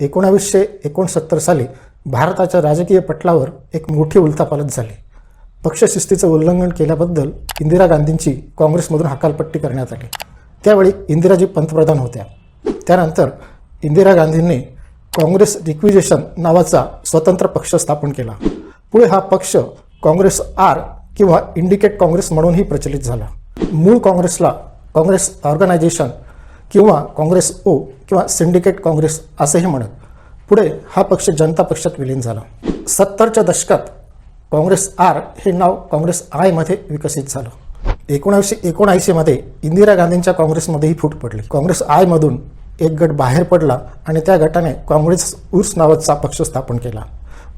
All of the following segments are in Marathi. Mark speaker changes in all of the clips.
Speaker 1: एकोणावीसशे एकोणसत्तर साली भारताच्या राजकीय पटलावर एक मोठी उलथापालत झाली. पक्षशिस्तीचं उल्लंघन केल्याबद्दल इंदिरा गांधींची काँग्रेसमधून हकालपट्टी करण्यात आली. त्यावेळी इंदिराजी पंतप्रधान होत्या. त्यानंतर इंदिरा गांधींनी काँग्रेस रिक्विजेशन नावाचा स्वतंत्र पक्ष स्थापन केला. पुढे हा पक्ष काँग्रेस आर किंवा इंडिकेट काँग्रेस म्हणूनही प्रचलित झाला. मूळ काँग्रेसला काँग्रेस ऑर्गनायझेशन किंवा काँग्रेस ओ किंवा सिंडिकेट काँग्रेस असेही म्हणत. पुढे हा पक्ष जनता पक्षात विलीन झाला. सत्तरच्या दशकात काँग्रेस आर हे नाव काँग्रेस आयमध्ये विकसित झालं. एकोणीसशे एकोणऐंशीमध्ये इंदिरा गांधींच्या काँग्रेसमध्येही फूट पडली. काँग्रेस आयमधून एक गट बाहेर पडला आणि त्या गटाने काँग्रेस उर्स नावाचा पक्ष स्थापन केला.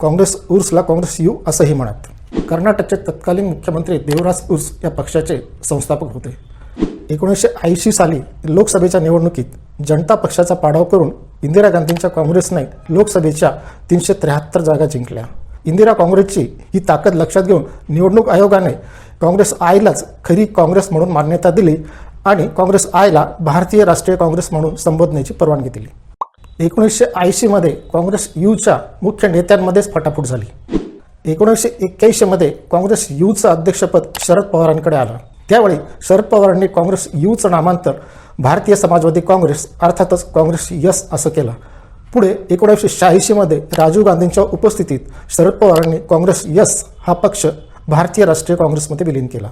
Speaker 1: काँग्रेस उर्सला काँग्रेस यू असंही म्हणत. कर्नाटकचे तत्कालीन मुख्यमंत्री देवराज उर्स या पक्षाचे संस्थापक होते. एकोणीसशे ऐंशी साली लोकसभेच्या निवडणुकीत जनता पक्षाचा पाडाव करून इंदिरा गांधींच्या काँग्रेसने लोकसभेच्या तीनशे त्र्याहत्तर जागा जिंकल्या. इंदिरा काँग्रेसची ही ताकद लक्षात घेऊन निवडणूक आयोगाने काँग्रेस आयलाच खरी काँग्रेस म्हणून मान्यता दिली आणि काँग्रेस आयला भारतीय राष्ट्रीय काँग्रेस म्हणून संबोधण्याची परवानगी दिली. एकोणीसशे ऐंशीमध्ये काँग्रेस यूच्या मुख्य नेत्यांमध्येच फटाफूट झाली. एकोणीसशे एक्क्याऐंशीमध्ये काँग्रेस यूचं अध्यक्षपद शरद पवारांकडे आलं. त्यावेळी शरद पवारांनी काँग्रेस यूचं नामांतर भारतीय समाजवादी काँग्रेस अर्थातच काँग्रेस यस असं केलं. पुढे एकोणीसशे शहाऐंशीमध्ये राजीव गांधींच्या उपस्थितीत शरद पवारांनी काँग्रेस यस हा पक्ष भारतीय राष्ट्रीय काँग्रेसमध्ये विलीन केला.